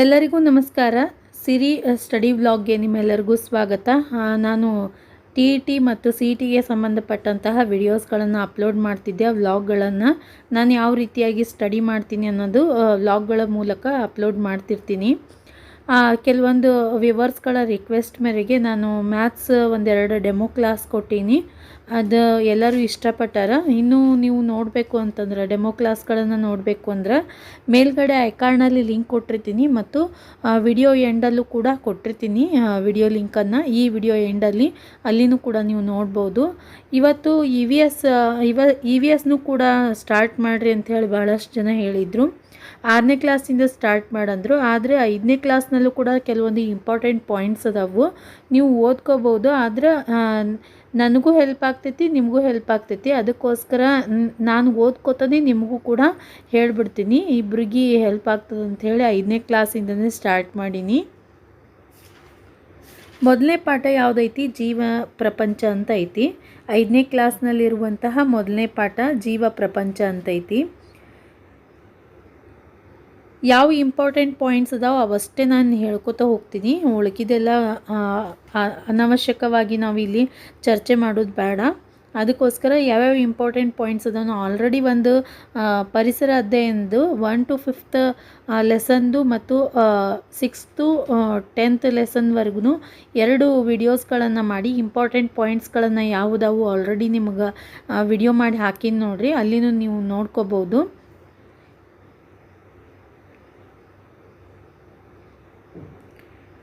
ಎಲ್ಲರಿಗೂ ನಮಸ್ಕಾರ. ಸಿರಿ ಸ್ಟಡಿ ವ್ಲಾಗ್ಗೆ ನಿಮ್ಮೆಲ್ಲರಿಗೂ ಸ್ವಾಗತ. ನಾನು ಟಿ ಇ ಟಿ ಮತ್ತು ಸಿ ಇ ಟಿಗೆ ಸಂಬಂಧಪಟ್ಟಂತಹ ವಿಡಿಯೋಸ್ಗಳನ್ನು ಅಪ್ಲೋಡ್ ಮಾಡ್ತಿದ್ದೆ ವ್ಲಾಗ್ಗಳನ್ನು. ನಾನು ಯಾವ ರೀತಿಯಾಗಿ ಸ್ಟಡಿ ಮಾಡ್ತೀನಿ ಅನ್ನೋದು ವ್ಲಾಗ್ಗಳ ಮೂಲಕ ಅಪ್ಲೋಡ್ ಮಾಡ್ತಿರ್ತೀನಿ. ಕೆಲವೊಂದು ವ್ಯೂವರ್ಸ್ಗಳ ರಿಕ್ವೆಸ್ಟ್ ಮೇರೆಗೆ ನಾನು ಮ್ಯಾಥ್ಸ್ ಒಂದೆರಡು ಡೆಮೋ ಕ್ಲಾಸ್ ಕೊಟ್ಟೀನಿ. ಅದು ಎಲ್ಲರೂ ಇಷ್ಟಪಟ್ಟಾರ. ಇನ್ನೂ ನೀವು ನೋಡಬೇಕು ಅಂತಂದ್ರೆ ಡೆಮೋ ಕ್ಲಾಸ್ಗಳನ್ನು ನೋಡಬೇಕು ಅಂದ್ರೆ, ಮೇಲ್ಗಡೆ ಐಕಾರ್ನಲ್ಲಿ ಲಿಂಕ್ ಕೊಟ್ಟಿರ್ತೀನಿ ಮತ್ತು ವಿಡಿಯೋ ಎಂಡಲ್ಲೂ ಕೂಡ ಕೊಟ್ಟಿರ್ತೀನಿ ವಿಡಿಯೋ ಲಿಂಕನ್ನು ಈ ವಿಡಿಯೋ ಎಂಡಲ್ಲಿ ಅಲ್ಲಿನೂ ಕೂಡ ನೀವು ನೋಡ್ಬೋದು. ಇವತ್ತು ಇ ವಿ ಎಸ್ ಇವ ಎಸ್ನೂ ಕೂಡ ಸ್ಟಾರ್ಟ್ ಮಾಡಿರಿ ಅಂತ ಹೇಳಿ ಭಾಳಷ್ಟು ಜನ ಹೇಳಿದರು. ಆರನೇ ಕ್ಲಾಸಿಂದ ಸ್ಟಾರ್ಟ್ ಮಾಡಂದರು. ಆದರೆ ಐದನೇ ಕ್ಲಾಸ್ನಲ್ಲೂ ಕೂಡ ಕೆಲವೊಂದು ಇಂಪಾರ್ಟೆಂಟ್ ಪಾಯಿಂಟ್ಸ್ ಅದಾವು. ನೀವು ಓದ್ಕೋಬೋದು. ಆದ್ರೆ ನನಗೂ ಹೆಲ್ಪ್ ಆಗ್ತೈತಿ, ನಿಮಗೂ ಹೆಲ್ಪ್ ಆಗ್ತೈತಿ. ಅದಕ್ಕೋಸ್ಕರ ನಾನು ಓದ್ಕೋತಾನೆ ನಿಮಗೂ ಕೂಡ ಹೇಳ್ಬಿಡ್ತೀನಿ. ಇಬ್ರಿಗೆ ಹೆಲ್ಪ್ ಆಗ್ತದೆ ಅಂತ ಹೇಳಿ ಐದನೇ ಕ್ಲಾಸಿಂದನೇ ಸ್ಟಾರ್ಟ್ ಮಾಡೀನಿ. ಮೊದಲನೇ ಪಾಠ ಯಾವುದೈತಿ? ಜೀವ ಪ್ರಪಂಚ ಅಂತ ಐತಿ. ಐದನೇ ಕ್ಲಾಸ್ನಲ್ಲಿರುವಂತಹ ಮೊದಲನೇ ಪಾಠ ಜೀವ ಪ್ರಪಂಚ ಅಂತ ಐತಿ. ಯಾವ ಇಂಪಾರ್ಟೆಂಟ್ ಪಾಯಿಂಟ್ಸ್ ಅದಾವೆ ಅವಷ್ಟೇ ನಾನು ಹೇಳ್ಕೊತಾ ಹೋಗ್ತೀನಿ. ಉಳ್ಕಿದೆಲ್ಲ ಅನವಶ್ಯಕವಾಗಿ ನಾವು ಇಲ್ಲಿ ಚರ್ಚೆ ಮಾಡೋದು ಬೇಡ. ಅದಕ್ಕೋಸ್ಕರ ಯಾವ್ಯಾವ ಇಂಪಾರ್ಟೆಂಟ್ ಪಾಯಿಂಟ್ಸ್ ಅದನ್ನು ಆಲ್ರೆಡಿ ಒಂದು ಪರಿಸರ ಅಧ್ಯಯನದು ಒನ್ ಟು ಫಿಫ್ತ್ ಲೆಸನ್ದು ಮತ್ತು ಸಿಕ್ಸ್ತು ಟೆಂತ್ ಲೆಸನ್ವರೆಗೂ ಎರಡು ವಿಡಿಯೋಸ್ಗಳನ್ನು ಮಾಡಿ ಇಂಪಾರ್ಟೆಂಟ್ ಪಾಯಿಂಟ್ಸ್ಗಳನ್ನು ಯಾವುದಾವು ಆಲ್ರೆಡಿ ನಿಮಗೆ ವಿಡಿಯೋ ಮಾಡಿ ಹಾಕಿದ್ದು ನೋಡಿರಿ. ಅಲ್ಲಿನೂ ನೀವು ನೋಡ್ಕೋಬೋದು.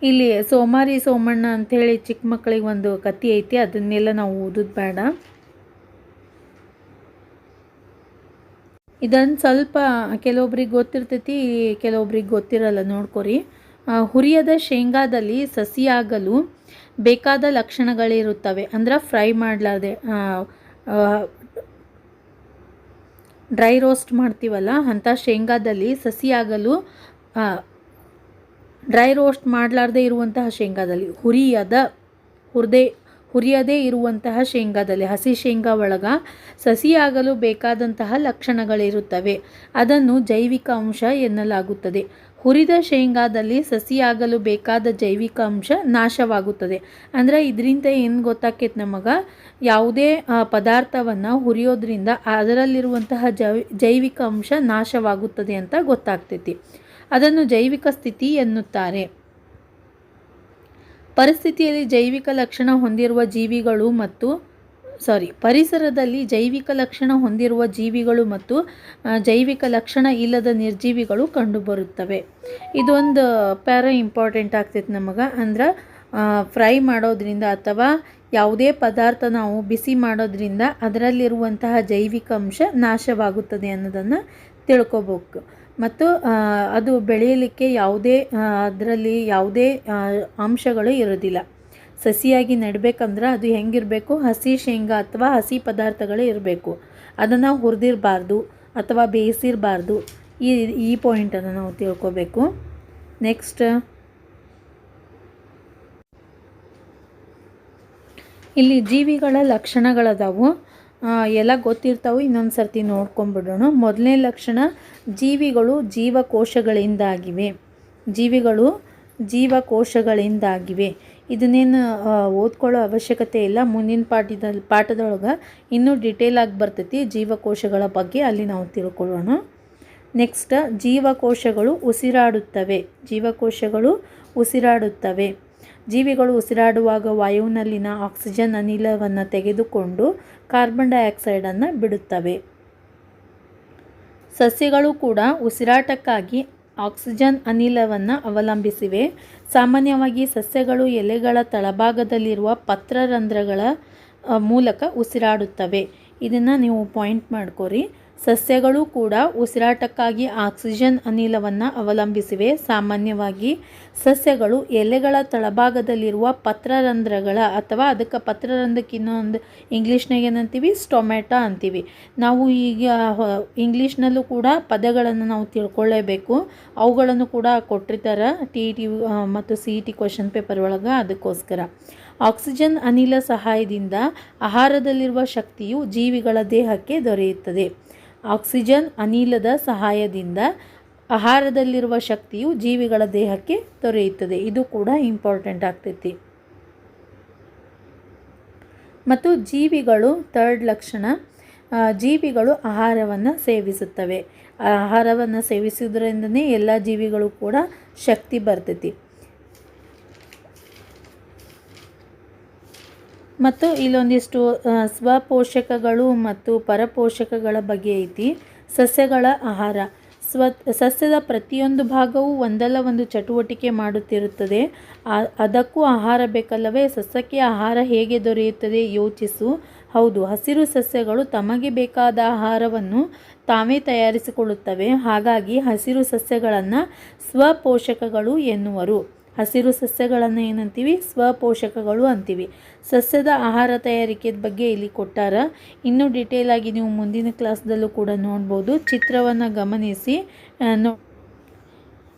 ಇಲ್ಲಿ ಸೋಮಾರಿ ಸೋಮಣ್ಣ ಅಂಥೇಳಿ ಚಿಕ್ಕ ಮಕ್ಕಳಿಗೆ ಒಂದು ಕತಿ ಐತಿ, ಅದನ್ನೆಲ್ಲ ನಾವು ಓದೋದು ಬೇಡ. ಇದನ್ನು ಸ್ವಲ್ಪ ಕೆಲವೊಬ್ರಿಗೆ ಗೊತ್ತಿರ್ತೈತಿ, ಕೆಲವೊಬ್ರಿಗೆ ಗೊತ್ತಿರಲ್ಲ, ನೋಡ್ಕೊರಿ. ಹುರಿಯದ ಶೇಂಗಾದಲ್ಲಿ ಸಸಿಯಾಗಲು ಬೇಕಾದ ಲಕ್ಷಣಗಳಿರುತ್ತವೆ. ಅಂದ್ರೆ ಫ್ರೈ ಮಾಡಲಾರ್ದೆ ಡ್ರೈ ರೋಸ್ಟ್ ಮಾಡ್ತೀವಲ್ಲ, ಅಂಥ ಶೇಂಗಾದಲ್ಲಿ ಸಸಿಯಾಗಲು ಡ್ರೈ ರೋಸ್ಟ್ ಮಾಡಲಾರ್ದೆ ಇರುವಂತಹ ಶೇಂಗಾದಲ್ಲಿ, ಹುರಿಯದ ಹುರಿದೇ, ಹುರಿಯದೇ ಇರುವಂತಹ ಶೇಂಗಾದಲ್ಲಿ, ಹಸಿ ಶೇಂಗಾ ಒಳಗ ಸಸಿಯಾಗಲು ಬೇಕಾದಂತಹ ಲಕ್ಷಣಗಳಿರುತ್ತವೆ. ಅದನ್ನು ಜೈವಿಕ ಅಂಶ ಎನ್ನಲಾಗುತ್ತದೆ. ಹುರಿದ ಶೇಂಗಾದಲ್ಲಿ ಸಸಿಯಾಗಲು ಬೇಕಾದ ಜೈವಿಕ ಅಂಶ ನಾಶವಾಗುತ್ತದೆ. ಅಂದರೆ ಇದರಿಂದ ಏನು ಗೊತ್ತಾಕೈತೆ ನಮಗೆ? ಯಾವುದೇ ಪದಾರ್ಥವನ್ನು ಹುರಿಯೋದ್ರಿಂದ ಅದರಲ್ಲಿರುವಂತಹ ಜೈವಿಕ ಅಂಶ ನಾಶವಾಗುತ್ತದೆ ಅಂತ ಗೊತ್ತಾಗ್ತೈತಿ. ಅದನ್ನು ಜೈವಿಕ ಸ್ಥಿತಿ ಎನ್ನುತ್ತಾರೆ. ಪರಿಸ್ಥಿತಿಯಲ್ಲಿ ಜೈವಿಕ ಲಕ್ಷಣ ಹೊಂದಿರುವ ಜೀವಿಗಳು ಮತ್ತು ಸಾರಿ ಪರಿಸರದಲ್ಲಿ ಜೈವಿಕ ಲಕ್ಷಣ ಹೊಂದಿರುವ ಜೀವಿಗಳು ಮತ್ತು ಜೈವಿಕ ಲಕ್ಷಣ ಇಲ್ಲದ ನಿರ್ಜೀವಿಗಳು ಕಂಡುಬರುತ್ತವೆ. ಇದೊಂದು ಪ್ಯಾರ ಇಂಪಾರ್ಟೆಂಟ್ ಆಗ್ತೈತೆ ನಮಗೆ. ಅಂದ್ರೆ ಫ್ರೈ ಮಾಡೋದ್ರಿಂದ ಅಥವಾ ಯಾವುದೇ ಪದಾರ್ಥ ನಾವು ಬಿಸಿ ಮಾಡೋದ್ರಿಂದ ಅದರಲ್ಲಿರುವಂತಹ ಜೈವಿಕ ಅಂಶ ನಾಶವಾಗುತ್ತದೆ ಅನ್ನೋದನ್ನು ತಿಳ್ಕೊಬೇಕು. ಮತ್ತು ಅದು ಬೆಳೆಯಲಿಕ್ಕೆ ಯಾವುದೇ ಅದರಲ್ಲಿ ಯಾವುದೇ ಅಂಶಗಳು ಇರೋದಿಲ್ಲ. ಸಸಿಯಾಗಿ ನೆಡಬೇಕಂದ್ರೆ ಅದು ಹೆಂಗಿರಬೇಕು? ಹಸಿ ಶೇಂಗಾ ಅಥವಾ ಹಸಿ ಪದಾರ್ಥಗಳು ಇರಬೇಕು. ಅದನ್ನು ಹುರಿದಿರಬಾರ್ದು ಅಥವಾ ಬೇಯಿಸಿರಬಾರ್ದು. ಈ ಈ ಪಾಯಿಂಟನ್ನು ನಾವು ತಿಳ್ಕೊಬೇಕು. ನೆಕ್ಸ್ಟ್ ಇಲ್ಲಿ ಜೀವಿಗಳ ಲಕ್ಷಣಗಳದಾವು. ಎಲ್ಲ ಗೊತ್ತಿರ್ತಾವೆ, ಇನ್ನೊಂದು ಸರ್ತಿ ನೋಡ್ಕೊಂಬಿಡೋಣ. ಮೊದಲನೇ ಲಕ್ಷಣ ಜೀವಿಗಳು ಜೀವಕೋಶಗಳಿಂದಾಗಿವೆ. ಜೀವಿಗಳು ಜೀವಕೋಶಗಳಿಂದಾಗಿವೆ. ಇದನ್ನೇನು ಓದ್ಕೊಳ್ಳೋ ಅವಶ್ಯಕತೆ ಇಲ್ಲ. ಮುಂದಿನ ಪಾಠದಲ್ಲಿ ಪಾಠದೊಳಗೆ ಇನ್ನೂ ಡಿಟೇಲ್ ಆಗಿ ಬರ್ತೈತಿ ಜೀವಕೋಶಗಳ ಬಗ್ಗೆ, ಅಲ್ಲಿ ನಾವು ತಿಳ್ಕೊಳ್ಳೋಣ. ನೆಕ್ಸ್ಟ್ ಜೀವಕೋಶಗಳು ಉಸಿರಾಡುತ್ತವೆ. ಜೀವಕೋಶಗಳು ಉಸಿರಾಡುತ್ತವೆ. ಜೀವಿಗಳು ಉಸಿರಾಡುವಾಗ ವಾಯುವಿನಲ್ಲಿನ ಆಕ್ಸಿಜನ್ ಅನಿಲವನ್ನು ತೆಗೆದುಕೊಂಡು ಕಾರ್ಬನ್ ಡೈಆಕ್ಸೈಡನ್ನು ಬಿಡುತ್ತವೆ. ಸಸ್ಯಗಳು ಕೂಡ ಉಸಿರಾಟಕ್ಕಾಗಿ ಆಕ್ಸಿಜನ್ ಅನಿಲವನ್ನು ಅವಲಂಬಿಸಿವೆ. ಸಾಮಾನ್ಯವಾಗಿ ಸಸ್ಯಗಳು ಎಲೆಗಳ ತಳಭಾಗದಲ್ಲಿರುವ ಪತ್ರರಂಧ್ರಗಳ ಮೂಲಕ ಉಸಿರಾಡುತ್ತವೆ. ಇದನ್ನು ನೀವು ಪಾಯಿಂಟ್ ಮಾಡ್ಕೊರಿ. ಸಸ್ಯಗಳು ಕೂಡ ಉಸಿರಾಟಕ್ಕಾಗಿ ಆಕ್ಸಿಜನ್ ಅನಿಲವನ್ನು ಅವಲಂಬಿಸಿವೆ. ಸಾಮಾನ್ಯವಾಗಿ ಸಸ್ಯಗಳು ಎಲೆಗಳ ತಳಭಾಗದಲ್ಲಿರುವ ಪತ್ರರಂಧ್ರಗಳ ಅಥವಾ ಅದಕ್ಕೆ ಪತ್ರರಂಧ್ರಕ್ಕೆ ಇನ್ನೊಂದು ಇಂಗ್ಲೀಷ್ನಾಗ ಏನಂತೀವಿ? ಸ್ಟೊಮ್ಯಾಟೊ ಅಂತೀವಿ. ನಾವು ಈಗ ಇಂಗ್ಲೀಷ್ನಲ್ಲೂ ಕೂಡ ಪದಗಳನ್ನು ನಾವು ತಿಳ್ಕೊಳ್ಳೇಬೇಕು ಅವುಗಳನ್ನು ಕೂಡ ಕೊಟ್ಟಿರ್ತಾರೆ ಟಿ ಟಿ ಮತ್ತು C E T question paper ಒಳಗೆ ಅದಕ್ಕೋಸ್ಕರ. ಆಕ್ಸಿಜನ್ ಅನಿಲ ಸಹಾಯದಿಂದ ಆಹಾರದಲ್ಲಿರುವ ಶಕ್ತಿಯು ಜೀವಿಗಳ ದೇಹಕ್ಕೆ ದೊರೆಯುತ್ತದೆ. ಆಕ್ಸಿಜನ್ ಅನಿಲದ ಸಹಾಯದಿಂದ ಆಹಾರದಲ್ಲಿರುವ ಶಕ್ತಿಯು ಜೀವಿಗಳ ದೇಹಕ್ಕೆ ದೊರೆಯುತ್ತದೆ. ಇದು ಕೂಡ ಇಂಪಾರ್ಟೆಂಟ್ ಆಗ್ತೈತಿ. ಮತ್ತು ಜೀವಿಗಳು ಥರ್ಡ್ ಲಕ್ಷಣ ಜೀವಿಗಳು ಆಹಾರವನ್ನು ಸೇವಿಸುತ್ತವೆ. ಆಹಾರವನ್ನು ಸೇವಿಸುವುದರಿಂದನೇ ಎಲ್ಲ ಜೀವಿಗಳು ಕೂಡ ಶಕ್ತಿ ಬರ್ತೈತಿ. ಮತ್ತು ಇಲ್ಲೊಂದಿಷ್ಟು ಸ್ವಪೋಷಕಗಳು ಮತ್ತು ಪರಪೋಷಕಗಳ ಬಗ್ಗೆ ಐತಿ. ಸಸ್ಯಗಳ ಆಹಾರ. ಸ್ವ, ಸಸ್ಯದ ಪ್ರತಿಯೊಂದು ಭಾಗವು ಒಂದಲ್ಲ ಒಂದು ಚಟುವಟಿಕೆ ಮಾಡುತ್ತಿರುತ್ತದೆ. ಅದಕ್ಕೂ ಆಹಾರ ಬೇಕಲ್ಲವೇ? ಸಸ್ಯಕ್ಕೆ ಆಹಾರ ಹೇಗೆ ದೊರೆಯುತ್ತದೆ ಯೋಚಿಸು. ಹೌದು, ಹಸಿರು ಸಸ್ಯಗಳು ತಮಗೆ ಬೇಕಾದ ಆಹಾರವನ್ನು ತಾವೇ ತಯಾರಿಸಿಕೊಳ್ಳುತ್ತವೆ. ಹಾಗಾಗಿ ಹಸಿರು ಸಸ್ಯಗಳನ್ನು ಸ್ವಪೋಷಕಗಳು ಎನ್ನುವರು. ಹಸಿರು ಸಸ್ಯಗಳನ್ನು ಏನಂತೀವಿ? ಸ್ವಪೋಷಕಗಳು ಅಂತೀವಿ. ಸಸ್ಯದ ಆಹಾರ ತಯಾರಿಕೆ ಬಗ್ಗೆ ಇಲ್ಲಿ ಕೊಟ್ಟಾರ. ಇನ್ನೂ ಡೀಟೇಲ್ ಆಗಿ ನೀವು ಮುಂದಿನ ಕ್ಲಾಸ್ದಲ್ಲೂ ಕೂಡ ನೋಡ್ಬೋದು. ಚಿತ್ರವನ್ನು ಗಮನಿಸಿ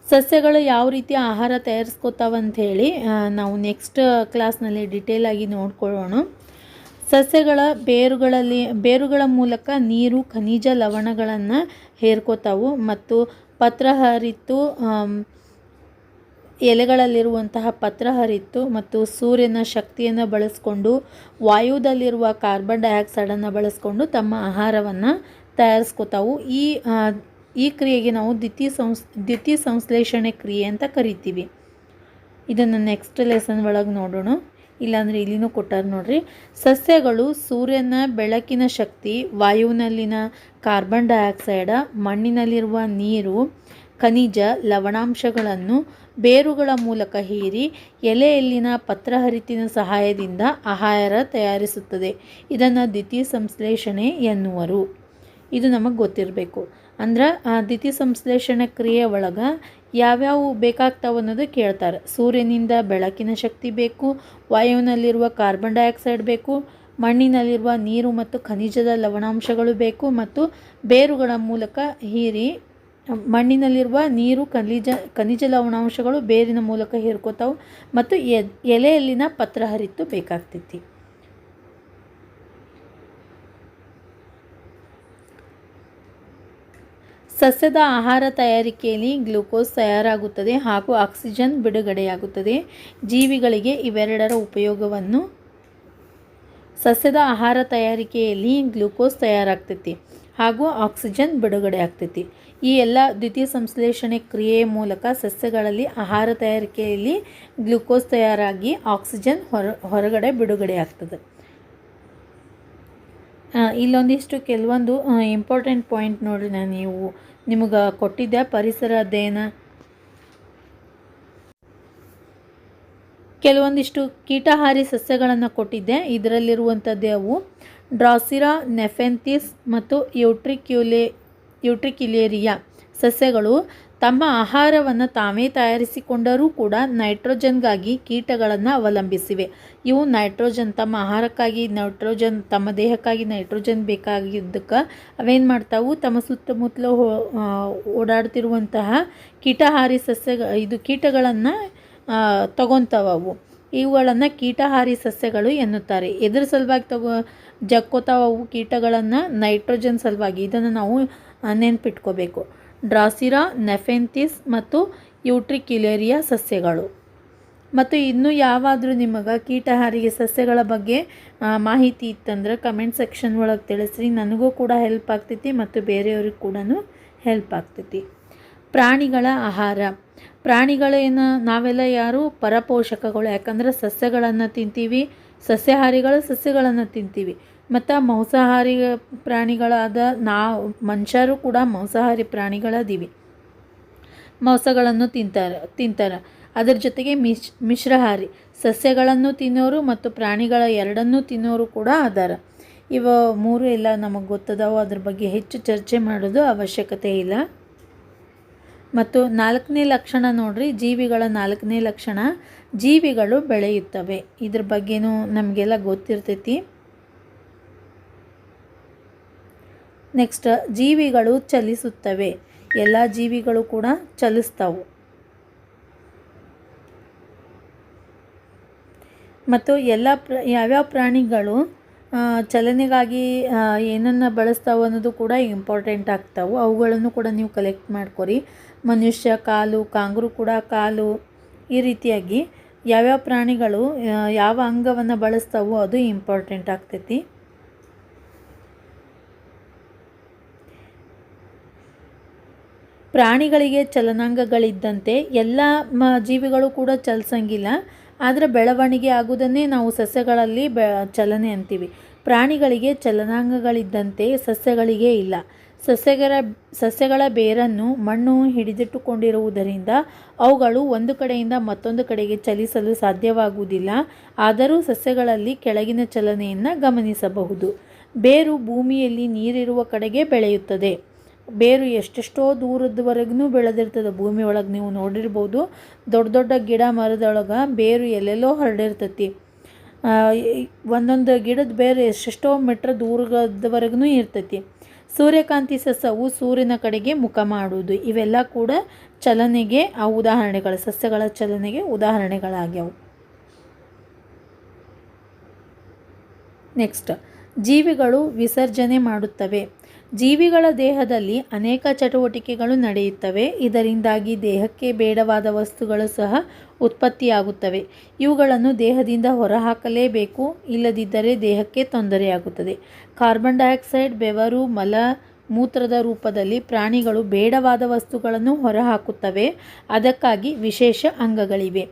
ಸಸ್ಯಗಳು ಯಾವ ರೀತಿ ಆಹಾರ ತಯಾರಿಸ್ಕೋತಾವಂತ ಹೇಳಿ ನಾವು ನೆಕ್ಸ್ಟ್ ಕ್ಲಾಸ್ನಲ್ಲಿ ಡಿಟೇಲಾಗಿ ನೋಡ್ಕೊಳ್ಳೋಣ. ಸಸ್ಯಗಳ ಬೇರುಗಳಲ್ಲಿ, ಬೇರುಗಳ ಮೂಲಕ ನೀರು, ಖನಿಜ ಲವಣಗಳನ್ನು ಹೇರ್ಕೋತಾವು ಮತ್ತು ಪತ್ರ ಹರಿತು ಎಲೆಗಳಲ್ಲಿರುವಂತಹ ಪತ್ರ ಹರಿತು ಮತ್ತು ಸೂರ್ಯನ ಶಕ್ತಿಯನ್ನು ಬಳಸ್ಕೊಂಡು, ವಾಯುದಲ್ಲಿರುವ ಕಾರ್ಬನ್ ಡೈಆಕ್ಸೈಡನ್ನು ಬಳಸ್ಕೊಂಡು ತಮ್ಮ ಆಹಾರವನ್ನು ತಯಾರಿಸ್ಕೋತಾವು. ಈ ಈ ಕ್ರಿಯೆಗೆ ನಾವು ದ್ವಿತೀಯ ಸಂಸ್, ದ್ವಿತೀಯ ಸಂಶ್ಲೇಷಣೆ ಕ್ರಿಯೆ ಅಂತ ಕರಿತೀವಿ. ಇದನ್ನು ನೆಕ್ಸ್ಟ್ ಲೆಸನ್ ಒಳಗೆ ನೋಡೋಣ. ಇಲ್ಲಾಂದರೆ ಇಲ್ಲಿನೂ ಕೊಟ್ಟಾರ ನೋಡ್ರಿ. ಸಸ್ಯಗಳು ಸೂರ್ಯನ ಬೆಳಕಿನ ಶಕ್ತಿ, ವಾಯುವಿನಲ್ಲಿನ ಕಾರ್ಬನ್ ಡೈಆಕ್ಸೈಡ, ಮಣ್ಣಿನಲ್ಲಿರುವ ನೀರು, ಖನಿಜ, ಲವಣಾಂಶಗಳನ್ನು ಬೇರುಗಳ ಮೂಲಕ ಹೀರಿ ಎಲೆಯಲ್ಲಿನ ಪತ್ರಹರಿತಿನ ಸಹಾಯದಿಂದ ಆಹಾರ ತಯಾರಿಸುತ್ತದೆ. ಇದನ್ನು ದ್ವಿತೀಯ ಸಂಶ್ಲೇಷಣೆ ಎನ್ನುವರು. ಇದು ನಮಗೆ ಗೊತ್ತಿರಬೇಕು. ಅಂದ್ರೆ, ಆ ದ್ವಿತೀಯ ಸಂಶ್ಲೇಷಣೆ ಕ್ರಿಯೆ ಒಳಗೆ ಯಾವ್ಯಾವು ಬೇಕಾಗ್ತಾವ ಅನ್ನೋದು ಕೇಳ್ತಾರೆ. ಸೂರ್ಯನಿಂದ ಬೆಳಕಿನ ಶಕ್ತಿ ಬೇಕು, ವಾಯುವಿನಲ್ಲಿರುವ ಕಾರ್ಬನ್ ಡೈಆಕ್ಸೈಡ್ ಬೇಕು, ಮಣ್ಣಿನಲ್ಲಿರುವ ನೀರು ಮತ್ತು ಖನಿಜದ ಲವಣಾಂಶಗಳು ಬೇಕು ಮತ್ತು ಬೇರುಗಳ ಮೂಲಕ ಹೀರಿ ಮಣ್ಣಿನಲ್ಲಿರುವ ನೀರು, ಖನಿಜ ಖನಿಜ ಲವಣಾಂಶಗಳು ಬೇರಿನ ಮೂಲಕ ಹೀರ್ಕೋತಾವು ಮತ್ತು ಎಲೆಯಲ್ಲಿನ ಪತ್ರ ಹರಿತು ಬೇಕಾಗ್ತೈತಿ. ಸಸ್ಯದ ಆಹಾರ ತಯಾರಿಕೆಯಲ್ಲಿ ಗ್ಲೂಕೋಸ್ ತಯಾರಾಗುತ್ತದೆ ಹಾಗೂ ಆಕ್ಸಿಜನ್ ಬಿಡುಗಡೆಯಾಗುತ್ತದೆ. ಜೀವಿಗಳಿಗೆ ಇವೆರಡರ ಉಪಯೋಗವನ್ನು ಸಸ್ಯದ ಆಹಾರ ತಯಾರಿಕೆಯಲ್ಲಿ ಗ್ಲೂಕೋಸ್ ತಯಾರಾಗ್ತೈತಿ ಹಾಗೂ ಆಕ್ಸಿಜನ್ ಬಿಡುಗಡೆ ಆಗ್ತೈತಿ. ಈ ಎಲ್ಲ ದ್ವಿತೀಯ ಸಂಶ್ಲೇಷಣೆ ಕ್ರಿಯೆಯ ಮೂಲಕ ಸಸ್ಯಗಳಲ್ಲಿ ಆಹಾರ ತಯಾರಿಕೆಯಲ್ಲಿ ಗ್ಲೂಕೋಸ್ ತಯಾರಾಗಿ ಆಕ್ಸಿಜನ್ ಹೊರ, ಹೊರಗಡೆ ಬಿಡುಗಡೆ ಆಗ್ತದೆ. ಇಲ್ಲೊಂದಿಷ್ಟು ಕೆಲವೊಂದು ಇಂಪಾರ್ಟೆಂಟ್ ಪಾಯಿಂಟ್ ನೋಡ್ರಿ ನಾನು ನೀವು. ನಿಮಗೆ ಕೊಟ್ಟಿದ್ದೆ ಪರಿಸರ ಅಧ್ಯಯನ ಕೆಲವೊಂದಿಷ್ಟು ಕೀಟಹಾರಿ ಸಸ್ಯಗಳನ್ನು ಕೊಟ್ಟಿದ್ದೆ. ಇದರಲ್ಲಿರುವಂಥದ್ದೇ ಅವು ಡ್ರಾಸಿರಾ ನೆಫೆಂತಿಸ್ ಮತ್ತು ಯೂಟ್ರಿಕ್ಯುಲೆ ಯೂಟ್ರಿಕ್ಯುಲೇರಿಯಾ ಸಸ್ಯಗಳು. ತಮ್ಮ ಆಹಾರವನ್ನು ತಾವೇ ತಯಾರಿಸಿಕೊಂಡರೂ ಕೂಡ ನೈಟ್ರೋಜನ್ಗಾಗಿ ಕೀಟಗಳನ್ನು ಅವಲಂಬಿಸಿವೆ. ಇವು ನೈಟ್ರೋಜನ್ ತಮ್ಮ ಆಹಾರಕ್ಕಾಗಿ, ನೈಟ್ರೋಜನ್ ತಮ್ಮ ದೇಹಕ್ಕಾಗಿ, ನೈಟ್ರೋಜನ್ ಬೇಕಾಗಿದ್ದಕ್ಕೆ ಅವೇನು ಮಾಡ್ತಾವು? ತಮ್ಮ ಸುತ್ತಮುತ್ತಲು ಓಡಾಡ್ತಿರುವಂತಹ ಕೀಟಹಾರಿ ಸಸ್ಯ ಇದು ಕೀಟಗಳನ್ನು ತಗೊತಾವ ಅವು. ಇವುಗಳನ್ನು ಕೀಟಹಾರಿ ಸಸ್ಯಗಳು ಎನ್ನುತ್ತಾರೆ. ಎದ್ರ ಸಲುವಾಗಿ ತಗೋ, ಜಕ್ಕೋತಾವ ಕೀಟಗಳನ್ನು ನೈಟ್ರೋಜನ್ ಸಲುವಾಗಿ. ಇದನ್ನು ನಾವು ನೆನ್ಪಿಟ್ಕೋಬೇಕು. ಡ್ರಾಸಿರಾ ನೆಫೆಂತಿಸ್ ಮತ್ತು ಯೂಟ್ರಿಕ್ಯುಲೇರಿಯಾ ಸಸ್ಯಗಳು. ಮತ್ತು ಇನ್ನೂ ಯಾವಾದರೂ ನಿಮಗೆ ಕೀಟಹಾರಿಗೆ ಸಸ್ಯಗಳ ಬಗ್ಗೆ ಮಾಹಿತಿ ಇತ್ತಂದ್ರೆ ಕಮೆಂಟ್ ಸೆಕ್ಷನ್ ಒಳಗೆ ತಿಳಿಸ್ರಿ. ನನಗೂ ಕೂಡ ಹೆಲ್ಪ್ ಆಗ್ತೈತಿ ಮತ್ತು ಬೇರೆಯವ್ರಿಗೆ ಕೂಡ ಹೆಲ್ಪ್ ಆಗ್ತೈತಿ. ಪ್ರಾಣಿಗಳ ಆಹಾರ. ಪ್ರಾಣಿಗಳೇನು ನಾವೆಲ್ಲ ಯಾರು? ಪರಪೋಷಕಗಳು. ಯಾಕಂದ್ರೆ ಸಸ್ಯಗಳನ್ನು ತಿಂತೀವಿ, ಸಸ್ಯಾಹಾರಿಗಳು ಸಸ್ಯಗಳನ್ನು ತಿಂತೀವಿ. ಮತ್ತು ಮಾಂಸಾಹಾರಿ ಪ್ರಾಣಿಗಳಾದ ನಾವು, ಮನುಷ್ಯರು ಕೂಡ ಮಾಂಸಾಹಾರಿ ಪ್ರಾಣಿಗಳದೀವಿ. ಮಾಂಸಗಳನ್ನು ತಿಂತಾರೆ ತಿಂತಾರೆ. ಅದರ ಜೊತೆಗೆ ಮಿಶ್, ಮಿಶ್ರಹಾರಿ. ಸಸ್ಯಗಳನ್ನು ತಿನ್ನೋರು ಮತ್ತು ಪ್ರಾಣಿಗಳ ಎರಡನ್ನೂ ತಿನ್ನೋರು ಕೂಡ ಅದಾರ. ಇವ ಮೂರು ಎಲ್ಲ ನಮಗೆ ಗೊತ್ತದವೋ. ಅದ್ರ ಬಗ್ಗೆ ಹೆಚ್ಚು ಚರ್ಚೆ ಮಾಡೋದು ಅವಶ್ಯಕತೆ ಇಲ್ಲ. ಮತ್ತು ನಾಲ್ಕನೇ ಲಕ್ಷಣ ನೋಡ್ರಿ, ಜೀವಿಗಳ ನಾಲ್ಕನೇ ಲಕ್ಷಣ, ಜೀವಿಗಳು ಬೆಳೆಯುತ್ತವೆ. ಇದ್ರ ಬಗ್ಗೆನೂ ನಮಗೆಲ್ಲ ಗೊತ್ತಿರ್ತೈತಿ. ನೆಕ್ಸ್ಟ್, ಜೀವಿಗಳು ಚಲಿಸುತ್ತವೆ. ಎಲ್ಲ ಜೀವಿಗಳು ಕೂಡ ಚಲಿಸ್ತವು. ಮತ್ತು ಎಲ್ಲ ಪ್ರ ಯಾವ್ಯಾವ ಪ್ರಾಣಿಗಳು ಚಲನೆಗಾಗಿ ಏನನ್ನು ಬಳಸ್ತಾವೆ ಅನ್ನೋದು ಕೂಡ ಇಂಪಾರ್ಟೆಂಟ್ ಆಗ್ತಾವೆ. ಅವುಗಳನ್ನು ಕೂಡ ನೀವು ಕಲೆಕ್ಟ್ ಮಾಡ್ಕೊರಿ. ಮನುಷ್ಯ, ಕಾಲು, ಕಾಂಗ್ರು ಕೂಡ ಕಾಲು, ಈ ರೀತಿಯಾಗಿ ಯಾವ್ಯಾವ ಪ್ರಾಣಿಗಳು ಯಾವ ಅಂಗವನ್ನು ಬಳಸ್ತಾವೋ ಅದು ಇಂಪಾರ್ಟೆಂಟ್ ಆಗ್ತೈತಿ. ಪ್ರಾಣಿಗಳಿಗೆ ಚಲನಾಂಗಗಳಿದ್ದಂತೆ ಎಲ್ಲ ಮ, ಜೀವಿಗಳು ಕೂಡ ಚಲಿಸಂಗಿಲ್ಲ. ಆದರೆ ಬೆಳವಣಿಗೆ ಆಗುವುದನ್ನೇ ನಾವು ಸಸ್ಯಗಳಲ್ಲಿ ಬೆ, ಚಲನೆ ಅಂತೀವಿ. ಪ್ರಾಣಿಗಳಿಗೆ ಚಲನಾಂಗಗಳಿದ್ದಂತೆ ಸಸ್ಯಗಳಿಗೆ ಇಲ್ಲ. ಸಸ್ಯಗಳ ಸಸ್ಯಗಳ ಬೇರನ್ನು ಮಣ್ಣು ಹಿಡಿದಿಟ್ಟುಕೊಂಡಿರುವುದರಿಂದ ಅವುಗಳು ಒಂದು ಕಡೆಯಿಂದ ಮತ್ತೊಂದು ಕಡೆಗೆ ಚಲಿಸಲು ಸಾಧ್ಯವಾಗುವುದಿಲ್ಲ. ಆದರೂ ಸಸ್ಯಗಳಲ್ಲಿ ಕೆಳಗಿನ ಚಲನೆಯನ್ನು ಗಮನಿಸಬಹುದು. ಬೇರು ಭೂಮಿಯಲ್ಲಿ ನೀರಿರುವ ಕಡೆಗೆ ಬೆಳೆಯುತ್ತದೆ. ಬೇರು ಎಷ್ಟೆಷ್ಟೋ ದೂರದವರೆಗೂ ಬೆಳೆದಿರ್ತದೆ. ಭೂಮಿ ಒಳಗೆ ನೀವು ನೋಡಿರ್ಬೋದು, ದೊಡ್ಡ ದೊಡ್ಡ ಗಿಡ ಮರದೊಳಗೆ ಬೇರು ಎಲ್ಲೆಲ್ಲೋ ಹರಡಿರ್ತೈತಿ. ಒಂದೊಂದು ಗಿಡದ ಬೇರು ಎಷ್ಟೆಷ್ಟೋ ಮೀಟ್ರ್ ದೂರದವರೆಗೂ ಇರ್ತೈತಿ. ಸೂರ್ಯಕಾಂತಿ ಸಸ್ಯವು ಸೂರ್ಯನ ಕಡೆಗೆ ಮುಖ ಮಾಡುವುದು. ಇವೆಲ್ಲ ಕೂಡ ಚಲನೆಗೆ, ಆ ಉದಾಹರಣೆಗಳು, ಸಸ್ಯಗಳ ಚಲನೆಗೆ ಉದಾಹರಣೆಗಳಾಗ್ಯಾವು. ನೆಕ್ಸ್ಟ್, ಜೀವಿಗಳು ವಿಸರ್ಜನೆ ಮಾಡುತ್ತವೆ. ಜೀವಿಗಳ ದೇಹದಲ್ಲಿ ಅನೇಕ ಚಟುವಟಿಕೆಗಳು ನಡೆಯುತ್ತವೆ. ಇದರಿಂದಾಗಿ ದೇಹಕ್ಕೆ ಬೇಡವಾದ ವಸ್ತುಗಳು ಸಹ ಉತ್ಪತ್ತಿಯಾಗುತ್ತವೆ. ಇವುಗಳನ್ನು ದೇಹದಿಂದ ಹೊರಹಾಕಲೇಬೇಕು. ಇಲ್ಲದಿದ್ದರೆ ದೇಹಕ್ಕೆ ತೊಂದರೆಯಾಗುತ್ತದೆ. ಕಾರ್ಬನ್ ಡೈಆಕ್ಸೈಡ್, ಬೆವರು, ಮಲ, ಮೂತ್ರದ ರೂಪದಲ್ಲಿ ಪ್ರಾಣಿಗಳು ಬೇಡವಾದ ವಸ್ತುಗಳನ್ನು ಹೊರಹಾಕುತ್ತವೆ. ಅದಕ್ಕಾಗಿ ವಿಶೇಷ ಅಂಗಗಳಿವೆ.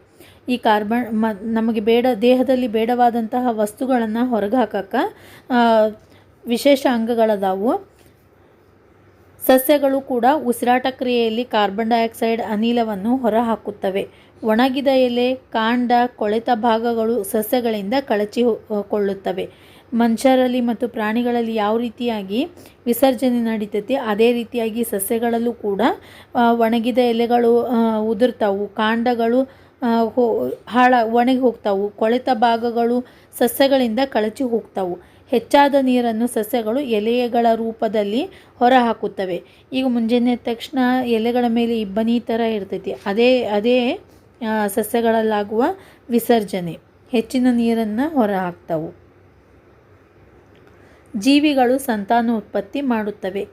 ಈ ಕಾರ್ಬನ್, ಮ, ನಮಗೆ ಬೇಡ, ದೇಹದಲ್ಲಿ ಬೇಡವಾದಂತಹ ವಸ್ತುಗಳನ್ನು ಹೊರಗೆ ಹಾಕಕ್ಕೆ ವಿಶೇಷ ಅಂಗಗಳದಾವು. ಸಸ್ಯಗಳು ಕೂಡ ಉಸಿರಾಟ ಕ್ರಿಯೆಯಲ್ಲಿ ಕಾರ್ಬನ್ ಡೈಆಕ್ಸೈಡ್ ಅನಿಲವನ್ನು ಹೊರಹಾಕುತ್ತವೆ. ಒಣಗಿದ ಎಲೆ, ಕಾಂಡ, ಕೊಳೆತ ಭಾಗಗಳು ಸಸ್ಯಗಳಿಂದ ಕಳಚಿ ಹೊ- ಕೊಳ್ಳುತ್ತವೆ. ಮನುಷ್ಯರಲ್ಲಿ ಮತ್ತು ಪ್ರಾಣಿಗಳಲ್ಲಿ ಯಾವ ರೀತಿಯಾಗಿ ವಿಸರ್ಜನೆ ನಡೀತೈತಿ, ಅದೇ ರೀತಿಯಾಗಿ ಸಸ್ಯಗಳಲ್ಲೂ ಕೂಡ ಒಣಗಿದ ಎಲೆಗಳು ಉದುರ್ತಾವು. ಕಾಂಡಗಳು ಹೋ, ಹಾಳ, ಒಣಗಿ ಹೋಗ್ತಾವು. ಕೊಳೆತ ಭಾಗಗಳು ಸಸ್ಯಗಳಿಂದ ಕಳಚಿ ಹೋಗ್ತಾವು. ಹೆಚ್ಚಾದ ನೀರನ್ನು ಸಸ್ಯಗಳು ಎಲೆಗಳ ರೂಪದಲ್ಲಿ ಹೊರಹಾಕುತ್ತವೆ. ಈಗ ಮುಂಜಾನೆ ತಕ್ಷಣ ಎಲೆಗಳ ಮೇಲೆ ಇಬ್ಬನಿ ಥರ ಇರ್ತೈತಿ. ಅದೇ ಅದೇ ಸಸ್ಯಗಳಲ್ಲಾಗುವ ವಿಸರ್ಜನೆ. ಹೆಚ್ಚಿನ ನೀರನ್ನು ಹೊರಹಾಕ್ತವು. ಜೀವಿಗಳು ಸಂತಾನೋತ್ಪತ್ತಿ ಮಾಡುತ್ತವೆ.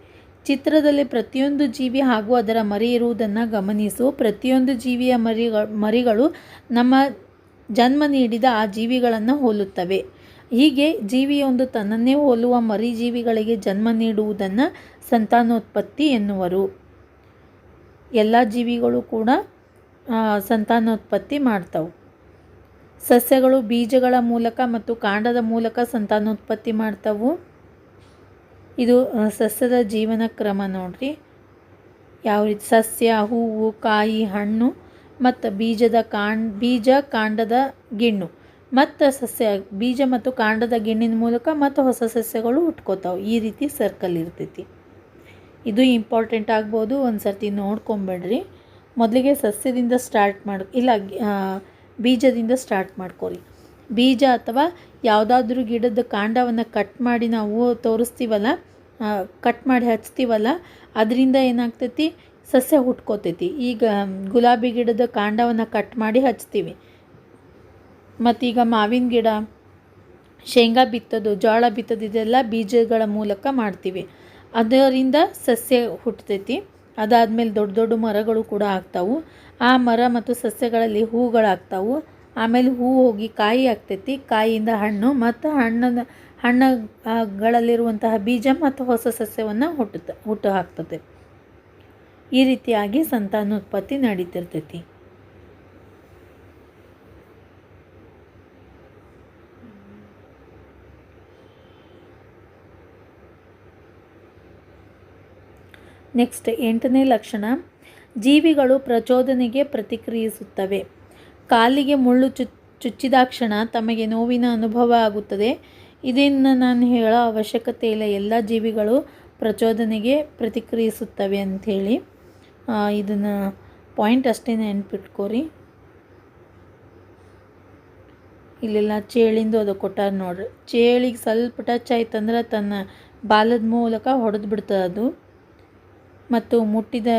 ಚಿತ್ರದಲ್ಲಿ ಪ್ರತಿಯೊಂದು ಜೀವಿ ಹಾಗೂ ಅದರ ಮರಿ ಇರುವುದನ್ನು ಗಮನಿಸು. ಪ್ರತಿಯೊಂದು ಜೀವಿಯ ಮರಿಗ, ಮರಿಗಳು ನಮ್ಮ ಜನ್ಮ ನೀಡಿದ ಆ ಜೀವಿಗಳನ್ನು ಹೋಲುತ್ತವೆ. ಹೀಗೆ ಜೀವಿಯೊಂದು ತನ್ನನ್ನೇ ಹೋಲುವ ಮರಿ ಜೀವಿಗಳಿಗೆ ಜನ್ಮ ನೀಡುವುದನ್ನು ಸಂತಾನೋತ್ಪತ್ತಿ ಎನ್ನುವರು. ಎಲ್ಲ ಜೀವಿಗಳು ಕೂಡ ಸಂತಾನೋತ್ಪತ್ತಿ ಮಾಡ್ತವೆ. ಸಸ್ಯಗಳು ಬೀಜಗಳ ಮೂಲಕ ಮತ್ತು ಕಾಂಡದ ಮೂಲಕ ಸಂತಾನೋತ್ಪತ್ತಿ ಮಾಡ್ತವು. ಇದು ಸಸ್ಯದ ಜೀವನ ಕ್ರಮ ನೋಡ್ರಿ. ಯಾವ ರೀತಿ, ಸಸ್ಯ, ಹೂವು, ಕಾಯಿ, ಹಣ್ಣು ಮತ್ತು ಬೀಜದ ಕಾಂಡ್, ಬೀಜ, ಕಾಂಡದ ಗಿಣ್ಣು. ಮತ್ತು ಸಸ್ಯ, ಬೀಜ ಮತ್ತು ಕಾಂಡದ ಗಿಣ್ಣಿನ ಮೂಲಕ ಮತ್ತು ಹೊಸ ಸಸ್ಯಗಳು ಉಟ್ಕೋತಾವೆ. ಈ ರೀತಿ ಸರ್ಕಲ್ ಇರ್ತೈತಿ. ಇದು ಇಂಪಾರ್ಟೆಂಟ್ ಆಗ್ಬೋದು. ಒಂದು ಸರ್ತಿ ನೋಡ್ಕೊಂಬಿಡ್ರಿ. ಮೊದಲಿಗೆ ಸಸ್ಯದಿಂದ ಸ್ಟಾರ್ಟ್ ಮಾಡಿ, ಇಲ್ಲ ಬೀಜದಿಂದ ಸ್ಟಾರ್ಟ್ ಮಾಡ್ಕೊರಿ. ಬೀಜ ಅಥವಾ ಯಾವುದಾದ್ರೂ ಗಿಡದ ಕಾಂಡವನ್ನು ಕಟ್ ಮಾಡಿ ನಾವು ತೋರಿಸ್ತೀವಲ್ಲ ಕಟ್ ಮಾಡಿ ಹಚ್ತೀವಲ್ಲ, ಅದರಿಂದ ಏನಾಗ್ತೈತಿ? ಸಸ್ಯ ಹುಟ್ಕೋತೈತಿ ಈಗ ಗುಲಾಬಿ ಗಿಡದ ಕಾಂಡವನ್ನು ಕಟ್ ಮಾಡಿ ಹಚ್ತೀವಿ. ಮತ್ತೀಗ ಮಾವಿನ ಗಿಡ, ಶೇಂಗಾ ಬಿತ್ತೋದು, ಜೋಳ ಬಿತ್ತೋದು, ಇದೆಲ್ಲ ಬೀಜಗಳ ಮೂಲಕ ಮಾಡ್ತೀವಿ. ಅದರಿಂದ ಸಸ್ಯ ಹುಟ್ಟತೈತಿ ಅದಾದಮೇಲೆ ದೊಡ್ಡ ದೊಡ್ಡ ಮರಗಳು ಕೂಡ ಆಗ್ತಾವು. ಆ ಮರ ಮತ್ತು ಸಸ್ಯಗಳಲ್ಲಿ ಹೂಗಳಾಗ್ತಾವು. ಆಮೇಲೆ ಹೂ ಹೋಗಿ ಕಾಯಿ ಆಗ್ತೈತಿ. ಕಾಯಿಯಿಂದ ಹಣ್ಣು ಮತ್ತು ಹಣ್ಣನ, ಹಣ್ಣುಗಳಲ್ಲಿರುವಂತಹ ಬೀಜ ಮತ್ತು ಹೊಸ ಸಸ್ಯವನ್ನು ಹುಟ್ಟುತ್ತ, ಹುಟ್ಟು ಹಾಕ್ತದೆ ಈ ರೀತಿಯಾಗಿ ಸಂತಾನೋತ್ಪತ್ತಿ ನಡೀತಿರ್ತೈತಿ. ನೆಕ್ಸ್ಟ್ ಎಂಟನೇ ಲಕ್ಷಣ. ಜೀವಿಗಳು ಪ್ರಚೋದನೆಗೆ ಪ್ರತಿಕ್ರಿಯಿಸುತ್ತವೆ. ಕಾಲಿಗೆ ಮುಳ್ಳು ಚುಚ್ಚಿದಾಕ್ಷಣ ತಮಗೆ ನೋವಿನ ಅನುಭವ ಆಗುತ್ತದೆ. ಇದನ್ನು ನಾನು ಹೇಳೋ ಅವಶ್ಯಕತೆ ಇಲ್ಲ ಎಲ್ಲ ಜೀವಿಗಳು ಪ್ರಚೋದನೆಗೆ ಪ್ರತಿಕ್ರಿಯಿಸುತ್ತವೆ ಅಂಥೇಳಿ ಇದನ್ನು ಪಾಯಿಂಟ್ ಅಷ್ಟೇ ನೆನ್ಪಿಟ್ಕೋರಿ. ಇಲ್ಲೆಲ್ಲ ಚೇಳಿಂದು ಅದು ಕೊಟ್ಟಾರ ನೋಡ್ರಿ. ಚೇಳಿಗೆ ಸ್ವಲ್ಪ ಟಚ್ ಆಯ್ತಂದ್ರೆ ತನ್ನ ಬಾಲದ ಮೂಲಕ ಹೊಡೆದು ಬಿಡ್ತದೆ ಅದು. ಮತ್ತು ಮುಟ್ಟಿದ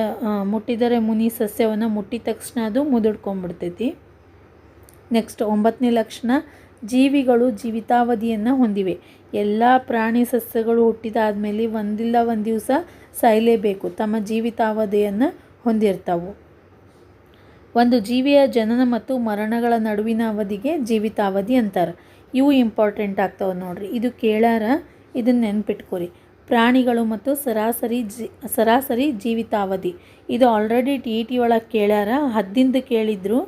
ಮುಟ್ಟಿದರೆ ಮುನಿ ಸಸ್ಯವನ್ನು ಮುಟ್ಟಿದ ತಕ್ಷಣ ಅದು ಮುದುಡ್ಕೊಂಡ್ಬಿಡ್ತೈತಿ. ನೆಕ್ಸ್ಟ್ ಒಂಬತ್ತನೇ ಲಕ್ಷಣ, ಜೀವಿಗಳು ಜೀವಿತಾವಧಿಯನ್ನು ಹೊಂದಿವೆ. ಎಲ್ಲ ಪ್ರಾಣಿ ಸಸ್ಯಗಳು ಹುಟ್ಟಿದಾದ್ಮೇಲೆ ಒಂದಿಲ್ಲ ಒಂದು ದಿವಸ ಸಾಯಲೇಬೇಕು. ತಮ್ಮ ಜೀವಿತಾವಧಿಯನ್ನು ಹೊಂದಿರ್ತಾವೆ. ಒಂದು ಜೀವಿಯ ಜನನ ಮತ್ತು ಮರಣಗಳ ನಡುವಿನ ಅವಧಿಗೆ ಜೀವಿತಾವಧಿ ಅಂತಾರೆ. ಇವು ಇಂಪಾರ್ಟೆಂಟ್ ಆಗ್ತಾವೆ ನೋಡ್ರಿ. ಇದು ಕೇಳಾರ ಇದನ್ನ ನೆನ್ಪಿಟ್ಕೊರಿ. ಪ್ರಾಣಿಗಳು ಮತ್ತು ಸರಾಸರಿ ಜಿ, ಸರಾಸರಿ ಜೀವಿತಾವಧಿ. ಇದು ಆಲ್ರೆಡಿ ಟಿ ಇ ಟಿ ಒಳಗೆ ಕೇಳ್ಯಾರ. ಹದ್ದಿಂದ ಕೇಳಿದರು.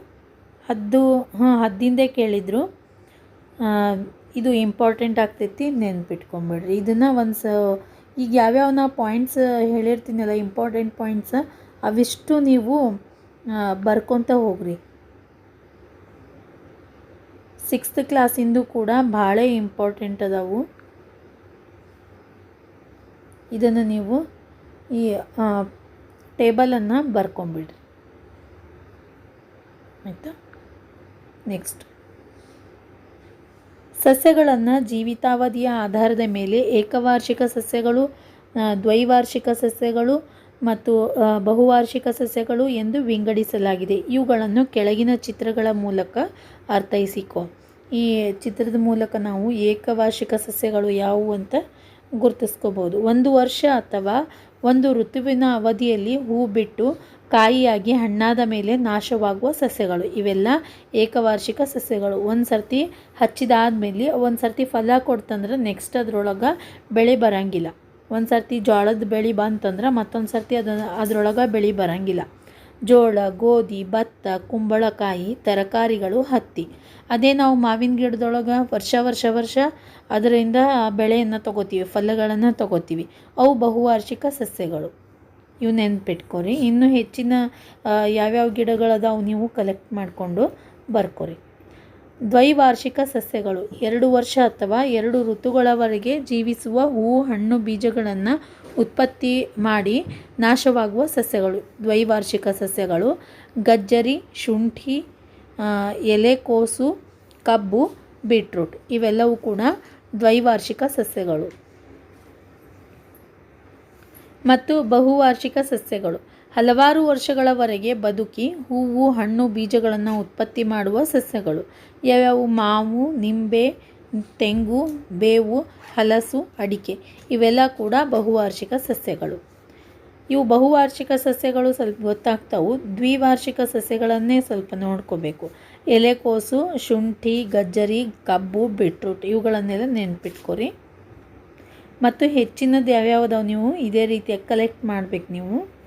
ಹದ್ದು ಹಾಂ ಹದ್ದಿಂದೇ ಕೇಳಿದರು. ಇದು ಇಂಪಾರ್ಟೆಂಟ್ ಆಗ್ತೈತಿ ನೆನ್ಪಿಟ್ಕೊಂಬಿಡ್ರಿ. ಇದನ್ನು ಒಂದು ಸ ಈಗ ಯಾವ್ಯಾವ ನಾ ಪಾಯಿಂಟ್ಸ್ ಹೇಳಿರ್ತೀನಲ್ಲ ಇಂಪಾರ್ಟೆಂಟ್ ಪಾಯಿಂಟ್ಸ್ ಅವಿಷ್ಟು ನೀವು ಬರ್ಕೊತ ಹೋಗ್ರಿ. ಸಿಕ್ಸ್ತ್ ಕ್ಲಾಸಿಂದು ಕೂಡ ಭಾಳ ಇಂಪಾರ್ಟೆಂಟ್ ಅದಾವು. ಇದನ್ನು ನೀವು ಈ ಟೇಬಲನ್ನು ಬರ್ಕೊಂಬಿಡ್ರಿ. ಆಯಿತಾ? ನೆಕ್ಸ್ಟ್. ಸಸ್ಯಗಳನ್ನು ಜೀವಿತಾವಧಿಯ ಆಧಾರದ ಮೇಲೆ ಏಕವಾರ್ಷಿಕ ಸಸ್ಯಗಳು ದ್ವೈವಾರ್ಷಿಕ ಸಸ್ಯಗಳು ಮತ್ತು ಬಹುವಾರ್ಷಿಕ ಸಸ್ಯಗಳು ಎಂದು ವಿಂಗಡಿಸಲಾಗಿದೆ. ಇವುಗಳನ್ನು ಕೆಳಗಿನ ಚಿತ್ರಗಳ ಮೂಲಕ ಅರ್ಥೈಸಿಕೊ. ಈ ಚಿತ್ರದ ಮೂಲಕ ನಾವು ಏಕವಾರ್ಷಿಕ ಸಸ್ಯಗಳು ಯಾವುವು ಅಂತ ಗುರುತಿಸ್ಕೋಬೋದು ಒಂದು ವರ್ಷ ಅಥವಾ ಒಂದು ಋತುವಿನ ಅವಧಿಯಲ್ಲಿ ಹೂ ಬಿಟ್ಟು ಕಾಯಿಯಾಗಿ ಹಣ್ಣಾದ ಮೇಲೆ ನಾಶವಾಗುವ ಸಸ್ಯಗಳು. ಇವೆಲ್ಲ ಏಕವಾರ್ಷಿಕ ಸಸ್ಯಗಳು. ಒಂದು ಸರ್ತಿ ಹಚ್ಚಿದಾದ್ಮೇಲೆ ಒಂದು ಸರ್ತಿ ಫಲ ಕೊಡ್ತಂದ್ರೆ ನೆಕ್ಸ್ಟ್ ಅದರೊಳಗೆ ಬೆಳೆ ಬರಂಗಿಲ್ಲ. ಒಂದು ಸರ್ತಿ ಜೋಳದ ಬೆಳೆ ಬಂತಂದ್ರೆ ಮತ್ತೊಂದು ಸರ್ತಿ ಅದನ್ನು ಅದರೊಳಗೆ ಬೆಳೆ ಬರಂಗಿಲ್ಲ. ಜೋಳ, ಗೋಧಿ, ಭತ್ತ, ಕುಂಬಳಕಾಯಿ, ತರಕಾರಿಗಳು, ಹತ್ತಿ. ಅದೇ ನಾವು ಮಾವಿನ ಗಿಡದೊಳಗೆ ವರ್ಷ ವರ್ಷ ವರ್ಷ ಅದರಿಂದ ಬೆಳೆಯನ್ನು ತಗೋತೀವಿ, ಫಲಗಳನ್ನು ತಗೋತೀವಿ. ಅವು ಬಹುವಾರ್ಷಿಕ ಸಸ್ಯಗಳು. ಇವು ನೆನ್ಪಿಟ್ಕೊರಿ. ಇನ್ನೂ ಹೆಚ್ಚಿನ ಯಾವ್ಯಾವ ಗಿಡಗಳದಾವು ನೀವು ಕಲೆಕ್ಟ್ ಮಾಡಿಕೊಂಡು ಬರ್ಕೊರಿ. ದ್ವೈವಾರ್ಷಿಕ ಸಸ್ಯಗಳು. ಎರಡು ವರ್ಷ ಅಥವಾ ಎರಡು ಋತುಗಳವರೆಗೆ ಜೀವಿಸುವ ಹೂವು, ಹಣ್ಣು, ಬೀಜಗಳನ್ನು ಉತ್ಪತ್ತಿ ಮಾಡಿ ನಾಶವಾಗುವ ಸಸ್ಯಗಳು. ದ್ವೈವಾರ್ಷಿಕ ಸಸ್ಯಗಳು. ಗಜ್ಜರಿ, ಶುಂಠಿ ಎಲೆಕೋಸು ಕಬ್ಬು, ಬೀಟ್ರೂಟ್ ಇವೆಲ್ಲವೂ ಕೂಡ ದ್ವೈವಾರ್ಷಿಕ ಸಸ್ಯಗಳು. ಮತ್ತು ಬಹುವಾರ್ಷಿಕ ಸಸ್ಯಗಳು. ಹಲವಾರು ವರ್ಷಗಳವರೆಗೆ ಬದುಕಿ ಹೂವು, ಹಣ್ಣು, ಬೀಜಗಳನ್ನು ಉತ್ಪತ್ತಿ ಮಾಡುವ ಸಸ್ಯಗಳು. ಯಾವ್ಯಾವು? ಮಾವು, ನಿಂಬೆ, ತೆಂಗು, ಬೇವು, ಹಲಸು, ಅಡಿಕೆ ಇವೆಲ್ಲ ಕೂಡ ಬಹುವಾರ್ಷಿಕ ಸಸ್ಯಗಳು. ಇವು ಬಹುವಾರ್ಷಿಕ ಸಸ್ಯಗಳು ಸ್ವಲ್ಪ ಗೊತ್ತಾಗ್ತಾವು. ದ್ವಿವಾರ್ಷಿಕ ಸಸ್ಯಗಳನ್ನೇ ಸ್ವಲ್ಪ ನೋಡ್ಕೋಬೇಕು. ಎಲೆಕೋಸು ಶುಂಠಿ, ಗಜ್ಜರಿ, ಕಬ್ಬು ಬಿಟ್ರೂಟ್ ಇವುಗಳನ್ನೆಲ್ಲ ನೆನ್ಪಿಟ್ಕೊರಿ. ಮತ್ತು ಹೆಚ್ಚಿನದು ಯಾವ್ಯಾವ್ದಾವು ನೀವು? ಇದೇ ರೀತಿಯಾಗಿ ಕಲೆಕ್ಟ್ ಮಾಡ್ಬೇಕು ನೀವು.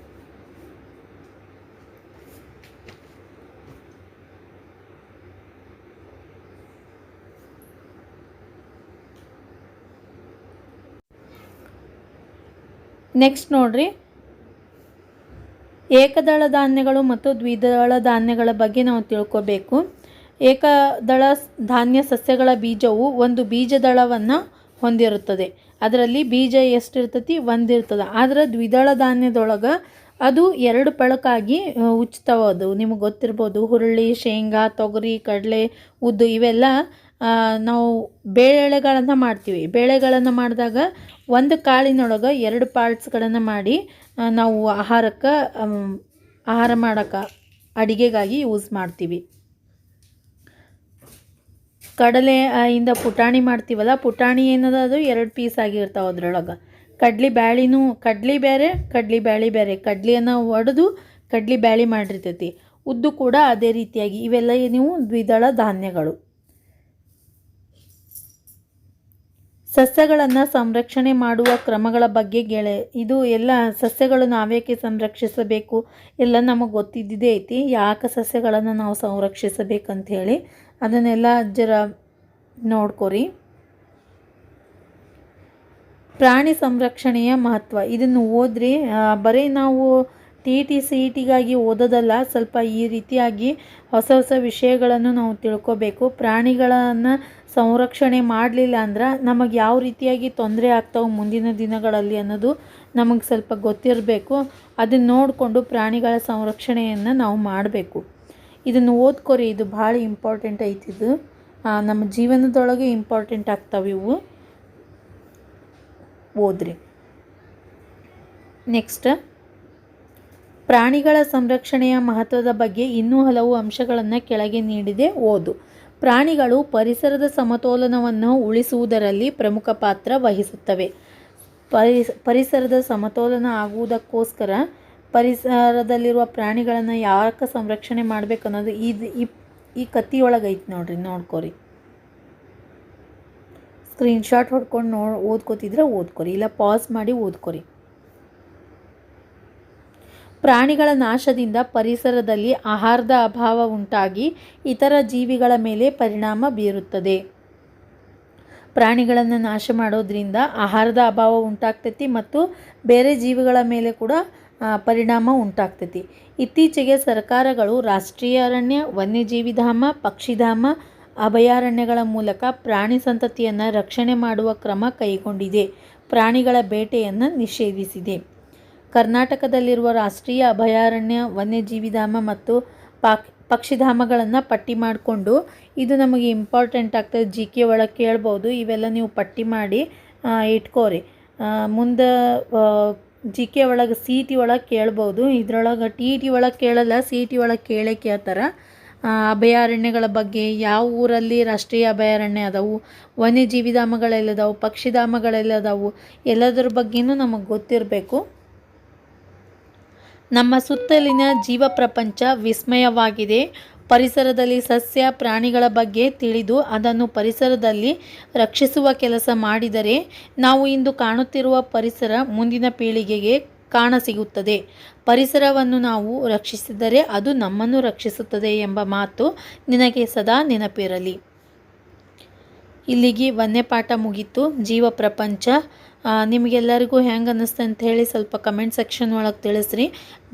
ನೆಕ್ಸ್ಟ್ ನೋಡ್ರಿ. ಏಕದಳ ಧಾನ್ಯಗಳು ಮತ್ತು ದ್ವಿದಳ ಧಾನ್ಯಗಳ ಬಗ್ಗೆ ನಾವು ತಿಳ್ಕೊಬೇಕು. ಏಕದಳ ಧಾನ್ಯ ಸಸ್ಯಗಳ ಬೀಜವು ಒಂದು ಬೀಜದಳವನ್ನು ಹೊಂದಿರುತ್ತದೆ. ಅದರಲ್ಲಿ ಬೀಜ ಎಷ್ಟಿರ್ತತಿ? ಒಂದಿರ್ತದೆ. ಆದರೆ ದ್ವಿದಳ ಧಾನ್ಯದೊಳಗೆ ಅದು ಎರಡು ಪಳಕಾಗಿ ಉಚಿತವಾದವು ನಿಮಗೆ ಗೊತ್ತಿರ್ಬೋದು, ಹುರುಳಿ, ಶೇಂಗಾ, ತೊಗರಿ, ಕಡಲೆ, ಉದ್ದು ಇವೆಲ್ಲ ನಾವು ಬೇಳೆಗಳನ್ನು ಮಾಡ್ತೀವಿ. ಬೇಳೆಗಳನ್ನು ಮಾಡಿದಾಗ ಒಂದು ಕಾಳಿನೊಳಗೆ ಎರಡು ಪಾರ್ಟ್ಸ್ಗಳನ್ನು ಮಾಡಿ ನಾವು ಆಹಾರಕ್ಕೆ ಆಹಾರ ಮಾಡೋಕ್ಕೆ ಅಡಿಗೆಗಾಗಿ ಯೂಸ್ ಮಾಡ್ತೀವಿ. ಕಡಲೆ ಇಂದ ಪುಟಾಣಿ ಮಾಡ್ತೀವಲ್ಲ, ಪುಟಾಣಿ ಏನದ ಅದು? ಎರಡು ಪೀಸ್ ಆಗಿರ್ತಾವೆ ಅದರೊಳಗೆ. ಕಡ್ಲಿ ಬ್ಯಾಳಿನೂ, ಕಡ್ಲಿ ಬೇರೆ ಕಡ್ಲಿ ಬ್ಯಾಳಿ ಬೇರೆ ಕಡ್ಲಿಯನ್ನು ಒಡೆದು ಕಡ್ಲಿ ಬ್ಯಾಳಿ ಮಾಡಿರ್ತೈತಿ. ಉದ್ದು ಕೂಡ ಅದೇ ರೀತಿಯಾಗಿ ಇವೆಲ್ಲ ನೀವು ದ್ವಿದಳ ಧಾನ್ಯಗಳು. ಸಸ್ಯಗಳನ್ನು ಸಂರಕ್ಷಣೆ ಮಾಡುವ ಕ್ರಮಗಳ ಬಗ್ಗೆ ಗೆಳೆ. ಇದು ಎಲ್ಲ ಸಸ್ಯಗಳು ನಾವೇಕೆ ಸಂರಕ್ಷಿಸಬೇಕು? ಎಲ್ಲ ನಮಗೆ ಗೊತ್ತಿದ್ದಿದ್ದೇ ಐತಿ. ಯಾಕೆ ಸಸ್ಯಗಳನ್ನು ನಾವು ಸಂರಕ್ಷಿಸಬೇಕಂತ ಹೇಳಿ ಅದನ್ನೆಲ್ಲ ಜರ ನೋಡ್ಕೊರಿ. ಪ್ರಾಣಿ ಸಂರಕ್ಷಣೆಯ ಮಹತ್ವ. ಇದನ್ನು ಓದ್ರಿ. ಬರೀ ನಾವು ಟಿ ಟಿ ಸಿ ಇ ಟಿಗಾಗಿ ಓದೋದಲ್ಲ. ಸ್ವಲ್ಪ ಈ ರೀತಿಯಾಗಿ ಹೊಸ ಹೊಸ ವಿಷಯಗಳನ್ನು ನಾವು ತಿಳ್ಕೋಬೇಕು. ಪ್ರಾಣಿಗಳನ್ನು ಸಂರಕ್ಷಣೆ ಮಾಡಲಿಲ್ಲ ಅಂದ್ರೆ ನಮಗೆ ಯಾವ ರೀತಿಯಾಗಿ ತೊಂದರೆ ಆಗ್ತಾವೆ ಮುಂದಿನ ದಿನಗಳಲ್ಲಿ ಅನ್ನೋದು ನಮಗೆ ಸ್ವಲ್ಪ ಗೊತ್ತಿರಬೇಕು. ಅದನ್ನು ನೋಡಿಕೊಂಡು ಪ್ರಾಣಿಗಳ ಸಂರಕ್ಷಣೆಯನ್ನು ನಾವು ಮಾಡಬೇಕು. ಇದನ್ನು ಓದ್ಕೊರಿ, ಇದು ಭಾಳ ಇಂಪಾರ್ಟೆಂಟ್ ಐತಿದು ನಮ್ಮ ಜೀವನದೊಳಗೆ ಇಂಪಾರ್ಟೆಂಟ್ ಆಗ್ತಾವೆ ಇವು. ಓದ್ರಿ. ನೆಕ್ಸ್ಟ್, ಪ್ರಾಣಿಗಳ ಸಂರಕ್ಷಣೆಯ ಮಹತ್ವದ ಬಗ್ಗೆ ಇನ್ನೂ ಹಲವು ಅಂಶಗಳನ್ನು ಕೆಳಗೆ ನೀಡಿದೆ, ಓದು. ಪ್ರಾಣಿಗಳು ಪರಿಸರದ ಸಮತೋಲನವನ್ನು ಉಳಿಸುವುದರಲ್ಲಿ ಪ್ರಮುಖ ಪಾತ್ರ ವಹಿಸುತ್ತವೆ. ಪರಿ, ಪರಿಸರದ ಸಮತೋಲನ ಆಗುವುದಕ್ಕೋಸ್ಕರ ಪರಿಸರದಲ್ಲಿರುವ ಪ್ರಾಣಿಗಳನ್ನು ಯಾಕೆ ಸಂರಕ್ಷಣೆ ಮಾಡಬೇಕು ಅನ್ನೋದು ಇದು, ಈ ಈ ಕತ್ತಿಯೊಳಗೆ ಐತೆ ನೋಡ್ರಿ, ನೋಡ್ಕೊರಿ. ಸ್ಕ್ರೀನ್ಶಾಟ್ ಹೊಡ್ಕೊಂಡು ನೋ ಓದ್ಕೋತಿದ್ರೆ ಓದ್ಕೊರಿ, ಇಲ್ಲ ಪಾಸ್ ಮಾಡಿ ಓದ್ಕೊರಿ. ಪ್ರಾಣಿಗಳ ನಾಶದಿಂದ ಪರಿಸರದಲ್ಲಿ ಆಹಾರದ ಅಭಾವ ಉಂಟಾಗಿ ಇತರ ಜೀವಿಗಳ ಮೇಲೆ ಪರಿಣಾಮ ಬೀರುತ್ತದೆ. ಪ್ರಾಣಿಗಳನ್ನು ನಾಶ ಮಾಡೋದ್ರಿಂದ ಆಹಾರದ ಅಭಾವ ಉಂಟಾಗ್ತೈತಿ ಮತ್ತು ಬೇರೆ ಜೀವಿಗಳ ಮೇಲೆ ಕೂಡ ಪರಿಣಾಮ ಉಂಟಾಗ್ತೈತಿ. ಇತ್ತೀಚೆಗೆ ಸರ್ಕಾರಗಳು ರಾಷ್ಟ್ರೀಯ ಅರಣ್ಯ, ವನ್ಯಜೀವಿ ಧಾಮ ಪಕ್ಷಿಧಾಮ ಅಭಯಾರಣ್ಯಗಳ ಮೂಲಕ ಪ್ರಾಣಿ ಸಂತತಿಯನ್ನು ರಕ್ಷಣೆ ಮಾಡುವ ಕ್ರಮ ಕೈಗೊಂಡಿದೆ. ಪ್ರಾಣಿಗಳ ಬೇಟೆಯನ್ನು ನಿಷೇಧಿಸಿದೆ. ಕರ್ನಾಟಕದಲ್ಲಿರುವ ರಾಷ್ಟ್ರೀಯ ಅಭಯಾರಣ್ಯ, ವನ್ಯಜೀವಿಧಾಮ ಮತ್ತು ಪಾಕ್, ಪಕ್ಷಿಧಾಮಗಳನ್ನು ಪಟ್ಟಿ ಮಾಡಿಕೊಂಡು ಇದು ನಮಗೆ ಇಂಪಾರ್ಟೆಂಟ್ ಆಗ್ತದೆ. ಜಿ ಕೆ ಒಳಗೆ ಕೇಳ್ಬೋದು. ಇವೆಲ್ಲ ನೀವು ಪಟ್ಟಿ ಮಾಡಿ ಇಟ್ಕೋರಿ. ಮುಂದೆ ಜಿ ಕೆ ಒಳಗೆ ಸಿ ಟಿ ಒಳಗೆ ಕೇಳ್ಬೋದು. ಇದ್ರೊಳಗೆ ಟಿ ಟಿ ಒಳಗೆ ಕೇಳಲ್ಲ, ಸಿ ಟಿ ಒಳಗೆ ಕೇಳೇ ಕೇಳ್ತಾರೆ. ಅಭಯಾರಣ್ಯಗಳ ಬಗ್ಗೆ ಯಾವ ಊರಲ್ಲಿ ರಾಷ್ಟ್ರೀಯ ಅಭಯಾರಣ್ಯ ಅದಾವು, ವನ್ಯಜೀವಿಧಾಮಗಳೆಲ್ಲದಾವು, ಪಕ್ಷಿಧಾಮಗಳೆಲ್ಲದಾವು, ಎಲ್ಲದರ ಬಗ್ಗೆಯೂ ನಮಗೆ ಗೊತ್ತಿರಬೇಕು. ನಮ್ಮ ಸುತ್ತಲಿನ ಜೀವ ಪ್ರಪಂಚ ವಿಸ್ಮಯವಾಗಿದೆ. ಪರಿಸರದಲ್ಲಿ ಸಸ್ಯ, ಪ್ರಾಣಿಗಳ ಬಗ್ಗೆ ತಿಳಿದು ಅದನ್ನು ಪರಿಸರದಲ್ಲಿ ರಕ್ಷಿಸುವ ಕೆಲಸ ಮಾಡಿದರೆ ನಾವು ಇಂದು ಕಾಣುತ್ತಿರುವ ಪರಿಸರ ಮುಂದಿನ ಪೀಳಿಗೆಗೆ ಕಾಣಸಿಗುತ್ತದೆ ಪರಿಸರವನ್ನು ನಾವು ರಕ್ಷಿಸಿದರೆ ಅದು ನಮ್ಮನ್ನು ರಕ್ಷಿಸುತ್ತದೆ ಎಂಬ ಮಾತು ನಿನಗೆ ಸದಾ ನೆನಪಿರಲಿ. ಇಲ್ಲಿಗೆ ವನ್ಯಪಾಠ ಮುಗಿತು. ಜೀವ ಪ್ರಪಂಚ ನಿಮಗೆಲ್ಲರಿಗೂ ಹೆಂಗೆ ಅನ್ನಿಸ್ತು ಅಂತ ಹೇಳಿ ಸ್ವಲ್ಪ ಕಮೆಂಟ್ ಸೆಕ್ಷನ್ ಒಳಗೆ ತಿಳಿಸ್ರಿ.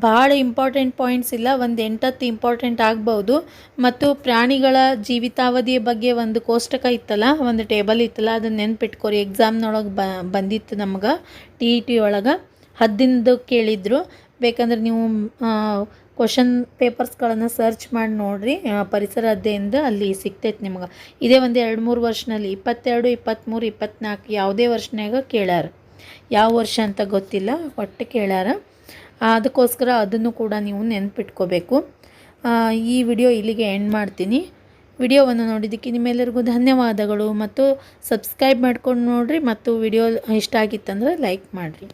ಭಾಳ ಇಂಪಾರ್ಟೆಂಟ್ ಪಾಯಿಂಟ್ಸ್ ಇಲ್ಲ, ಒಂದು ಎಂಟತ್ತು ಇಂಪಾರ್ಟೆಂಟ್ ಆಗ್ಬೋದು. ಮತ್ತು ಪ್ರಾಣಿಗಳ ಜೀವಿತಾವಧಿಯ ಬಗ್ಗೆ ಒಂದು ಕೋಷ್ಟಕ ಇತ್ತಲ್ಲ, ಒಂದು ಟೇಬಲ್ ಇತ್ತಲ್ಲ ಅದನ್ನ ನೆನ್ಪಿಟ್ಕೋರಿ. ಎಕ್ಸಾಮ್ನೊಳಗೆ ಬ, ಬಂದಿತ್ತು ನಮ್ಗೆ ಟಿ ಇ ಟಿ ಒಳಗೆ. ಹದ್ದಿನದು ಕೇಳಿದ್ರು. ಬೇಕಂದ್ರೆ ನೀವು ಕ್ವಶನ್ ಪೇಪರ್ಸ್ಗಳನ್ನು ಸರ್ಚ್ ಮಾಡಿ ನೋಡಿರಿ. ಪರಿಸರ ಅಧ್ಯಯನದ ಅಲ್ಲಿ ಸಿಗ್ತೈತೆ ನಿಮ್ಗೆ. ಇದೇ ಒಂದು ಎರಡು ಮೂರು ವರ್ಷನಲ್ಲಿ ಇಪ್ಪತ್ತೆರಡು ಇಪ್ಪತ್ತ್ಮೂರು ಇಪ್ಪತ್ತ್ನಾಲ್ಕು ಯಾವುದೇ ವರ್ಷನಾಗ ಕೇಳ್ಯಾರ. ಯಾವ ವರ್ಷ ಅಂತ ಗೊತ್ತಿಲ್ಲ, ಒಟ್ಟು ಕೇಳ್ಯಾರ. ಅದಕ್ಕೋಸ್ಕರ ಅದನ್ನು ಕೂಡ ನೀವು ನೆನ್ಪಿಟ್ಕೋಬೇಕು. ಈ ವಿಡಿಯೋ ಇಲ್ಲಿಗೆ ಎಂಡ್ ಮಾಡ್ತೀನಿ. ವಿಡಿಯೋವನ್ನು ನೋಡಿದ್ದಕ್ಕೆ ನಿಮ್ಮೆಲ್ಲರಿಗೂ ಧನ್ಯವಾದಗಳು. ಮತ್ತು ಸಬ್ಸ್ಕ್ರೈಬ್ ಮಾಡ್ಕೊಂಡು ನೋಡಿರಿ. ಮತ್ತು ವಿಡಿಯೋ ಇಷ್ಟ ಆಗಿತ್ತಂದ್ರೆ ಲೈಕ್ ಮಾಡಿರಿ.